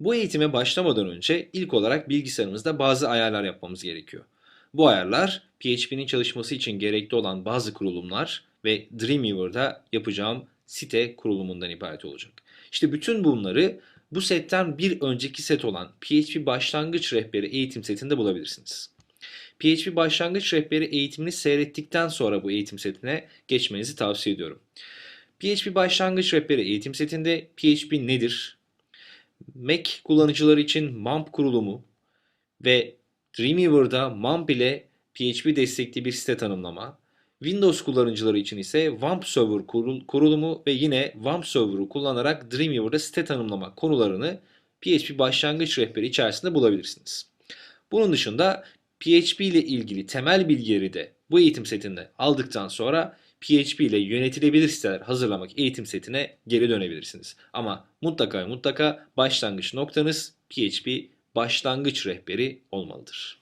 Bu eğitime başlamadan önce ilk olarak bilgisayarımızda bazı ayarlar yapmamız gerekiyor. Bu ayarlar PHP'nin çalışması için gerekli olan bazı kurulumlar ve Dreamweaver'da yapacağım site kurulumundan ibaret olacak. İşte bütün bunları bu setten bir önceki set olan PHP Başlangıç Rehberi eğitim setinde bulabilirsiniz. PHP Başlangıç Rehberi eğitimini seyrettikten sonra bu eğitim setine geçmenizi tavsiye ediyorum. PHP Başlangıç Rehberi eğitim setinde PHP nedir? Mac kullanıcıları için MAMP kurulumu ve Dreamweaver'da MAMP ile PHP destekli bir site tanımlama, Windows kullanıcıları için ise WAMP Server kurul- kurulumu ve yine WAMP Server'ı kullanarak Dreamweaver'da site tanımlama konularını PHP başlangıç rehberi içerisinde bulabilirsiniz. Bunun dışında PHP ile ilgili temel bilgileri de bu eğitim setinde aldıktan sonra PHP ile yönetilebilir siteler hazırlamak eğitim setine geri dönebilirsiniz. Ama mutlaka mutlaka başlangıç noktanız PHP başlangıç rehberi olmalıdır.